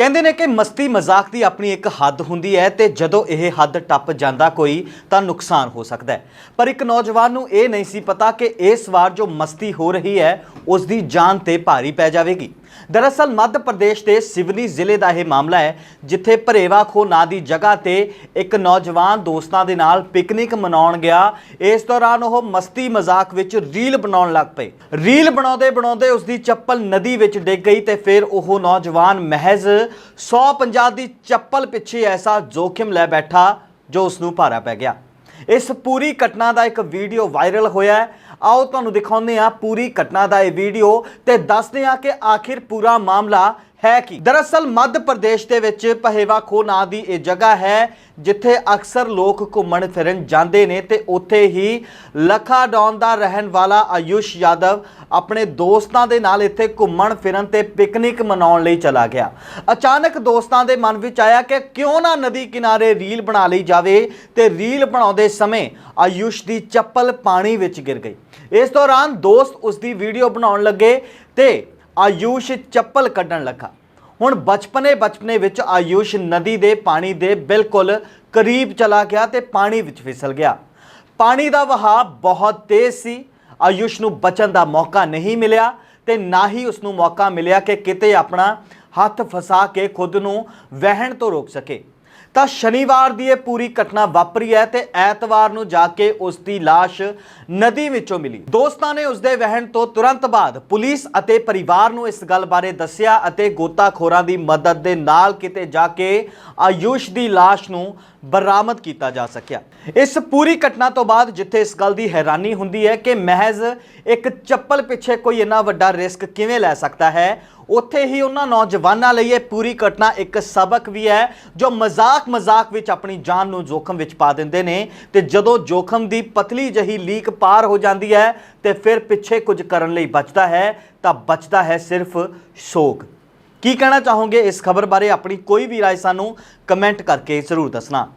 ਕਹਿੰਦੇ ਨੇ ਕਿ ਮਸਤੀ ਮਜ਼ਾਕ ਦੀ ਆਪਣੀ ਇੱਕ ਹੱਦ ਹੁੰਦੀ ਹੈ ਤੇ ਜਦੋਂ ਇਹ ਹੱਦ ਟੱਪ ਜਾਂਦਾ ਕੋਈ ਤਾਂ ਨੁਕਸਾਨ ਹੋ ਸਕਦਾ ਹੈ। ਪਰ ਇੱਕ ਨੌਜਵਾਨ ਨੂੰ ਇਹ ਨਹੀਂ ਸੀ ਪਤਾ ਕਿ ਇਸ ਵਾਰ ਜੋ ਮਸਤੀ ਹੋ ਰਹੀ ਹੈ, ਉਸ ਦੀ ਜਾਨ ਤੇ ਭਾਰੀ ਪੈ ਜਾਵੇਗੀ। ਦਰਅਸਲ ਮੱਧ ਪ੍ਰਦੇਸ਼ ਦੇ ਸਿਵਨੀ ਜ਼ਿਲ੍ਹੇ ਦਾ ਇਹ ਮਾਮਲਾ ਹੈ, ਜਿੱਥੇ ਭਰੇਵਾ ਖੋ ਨਾਂ ਦੀ ਜਗ੍ਹਾ ਤੇ ਇੱਕ ਨੌਜਵਾਨ ਦੋਸਤਾਂ ਦੇ ਨਾਲ ਪਿਕਨਿਕ ਮਨਾਉਣ ਗਿਆ। ਇਸ ਦੌਰਾਨ ਉਹ ਮਸਤੀ ਮਜ਼ਾਕ ਵਿੱਚ ਰੀਲ ਬਣਾਉਣ ਲੱਗ ਪਏ। ਰੀਲ ਬਣਾਉਂਦੇ ਬਣਾਉਂਦੇ ਉਸ ਦੀ ਚੱਪਲ ਨਦੀ ਵਿੱਚ ਡਿੱਗ ਗਈ ਤੇ ਫਿਰ ਉਹ ਨੌਜਵਾਨ ਮਹਿਜ਼ 150 ਦੀ ਚੱਪਲ ਪਿੱਛੇ ਐਸਾ ਜੋਖਿਮ ਲੈ ਬੈਠਾ ਜੋ ਉਸ ਨੂੰ ਭਾਰਾ ਪੈ ਗਿਆ। ਇਸ ਪੂਰੀ ਘਟਨਾ ਦਾ ਇੱਕ ਵੀਡੀਓ ਵਾਇਰਲ ਹੋਇਆ ਹੈ। ਆਓ ਤੁਹਾਨੂੰ ਦਿਖਾਉਂਦੇ ਹਾਂ ਪੂਰੀ ਘਟਨਾ ਦਾ ਇਹ ਵੀਡੀਓ ਤੇ ਦੱਸਦੇ ਹਾਂ ਕਿ ਆਖਿਰ ਪੂਰਾ ਮਾਮਲਾ ਹੈ ਕੀ? ਦਰਅਸਲ, ਮੱਧ ਪ੍ਰਦੇਸ਼ ਦੇ ਵਿੱਚ ਪਹਿਵਾ ਖੋ ਨਾਂ ਦੀ ਇਹ ਜਗ੍ਹਾ ਹੈ, ਜਿੱਥੇ ਅਕਸਰ ਲੋਕ ਘੁੰਮਣ ਫਿਰਨ ਜਾਂਦੇ ਨੇ ਤੇ ਉੱਥੇ ਹੀ ਲਖਾ ਡੌਨ ਦਾ ਰਹਿਣ ਵਾਲਾ ਆਯੁਸ਼ ਯਾਦਵ ਆਪਣੇ ਦੋਸਤਾਂ ਦੇ ਨਾਲ ਇੱਥੇ ਘੁੰਮਣ ਫਿਰਨ ਤੇ ਪਿਕਨਿਕ ਮਨਾਉਣ ਲਈ ਚਲਾ ਗਿਆ। ਅਚਾਨਕ ਦੋਸਤਾਂ ਦੇ ਮਨ ਵਿੱਚ ਆਇਆ ਕਿ ਕਿਉਂ ਨਾ ਨਦੀ ਕਿਨਾਰੇ ਰੀਲ ਬਣਾ ਲਈ ਜਾਵੇ ਤੇ ਰੀਲ ਬਣਾਉਂਦੇ ਸਮੇਂ ਆਯੁਸ਼ ਦੀ ਚੱਪਲ ਪਾਣੀ ਵਿੱਚ ਗਿਰ ਗਈ। ਇਸ ਦੌਰਾਨ ਦੋਸਤ ਉਸ ਦੀ ਵੀਡੀਓ ਬਣਾਉਣ ਲੱਗੇ ਤੇ ਆਯੂਸ਼ ਚੱਪਲ ਕੱਢਣ ਲੱਗਾ। ਹੁਣ ਬਚਪਨੇ ਬਚਪਨੇ ਵਿੱਚ ਆਯੂਸ਼ ਨਦੀ ਦੇ ਪਾਣੀ ਦੇ ਬਿਲਕੁਲ ਕਰੀਬ ਚਲਾ ਗਿਆ ਤੇ ਪਾਣੀ ਵਿੱਚ ਫਿਸਲ ਗਿਆ। ਪਾਣੀ ਦਾ ਵਹਾਅ ਬਹੁਤ ਤੇਜ਼ ਸੀ। ਆਯੂਸ਼ ਨੂੰ ਬਚਣ ਦਾ ਮੌਕਾ ਨਹੀਂ ਮਿਲਿਆ ਤੇ ਨਾ ਹੀ ਉਸ ਨੂੰ ਮੌਕਾ ਮਿਲਿਆ ਕਿ ਕਿਤੇ ਆਪਣਾ ਹੱਥ ਫਸਾ ਕੇ ਖੁਦ ਨੂੰ ਵਹਿਣ ਤੋਂ ਰੋਕ ਸਕੇ। ਤਾਂ ਸ਼ਨੀਵਾਰ ਦੀ ਇਹ ਪੂਰੀ ਘਟਨਾ ਵਾਪਰੀ ਹੈ ਤੇ ਐਤਵਾਰ ਨੂੰ ਜਾ ਕੇ ਉਸ ਦੀ লাশ ਨਦੀ ਵਿੱਚੋਂ ਮਿਲੀ ਦੋਸਤਾਂ ਨੇ ਉਸ ਦੇ ਵਹਿਣ ਤੋਂ ਤੁਰੰਤ ਬਾਅਦ ਪੁਲਿਸ ਅਤੇ ਪਰਿਵਾਰ ਨੂੰ ਇਸ ਗੱਲ ਬਾਰੇ ਦੱਸਿਆ ਅਤੇ ਗੋਤਾਖੋਰਾਂ ਦੀ ਮਦਦ ਦੇ ਨਾਲ ਕਿਤੇ ਜਾ ਕੇ ਆਯੂਸ਼ ਦੀ লাশ ਨੂੰ ਬਰਾਮਦ ਕੀਤਾ ਜਾ ਸਕਿਆ ਇਸ ਪੂਰੀ ਘਟਨਾ ਤੋਂ ਬਾਅਦ ਜਿੱਥੇ ਇਸ ਗੱਲ ਦੀ ਹੈਰਾਨੀ ਹੁੰਦੀ ਹੈ ਕਿ ਮਹਿਜ਼ ਇੱਕ ਚੱਪਲ ਪਿੱਛੇ ਕੋਈ ਇੰਨਾ ਵੱਡਾ ਰਿਸਕ ਕਿਵੇਂ ਲੈ ਸਕਦਾ ਹੈ ਉੱਥੇ ਹੀ ਉਹਨਾਂ ਨੌਜਵਾਨਾਂ ਲਈ ਇਹ ਪੂਰੀ ਘਟਨਾ ਇੱਕ ਸਬਕ ਵੀ ਹੈ ਜੋ ਮਜ਼ਾਕ ਮਜ਼ਾਕ ਵਿੱਚ ਆਪਣੀ ਜਾਨ ਨੂੰ ਜੋਖਮ ਵਿੱਚ ਪਾ ਦਿੰਦੇ ਨੇ ਤੇ ਜਦੋਂ ਜੋਖਮ ਦੀ ਪਤਲੀ ਜਹੀ ਲੀਕ ਪਾਰ ਹੋ ਜਾਂਦੀ ਹੈ ਤੇ ਫਿਰ ਪਿੱਛੇ ਕੁਝ ਕਰਨ ਲਈ ਬਚਦਾ ਹੈ ਤਾਂ ਬਚਦਾ ਹੈ ਸਿਰਫ ਸ਼ੋਕ ਕੀ ਕਹਿਣਾ ਚਾਹੋਗੇ ਇਸ ਖਬਰ ਬਾਰੇ ਆਪਣੀ ਕੋਈ ਵੀ رائے ਸਾਨੂੰ ਕਮੈਂਟ ਕਰਕੇ ਜ਼ਰੂਰ ਦੱਸਣਾ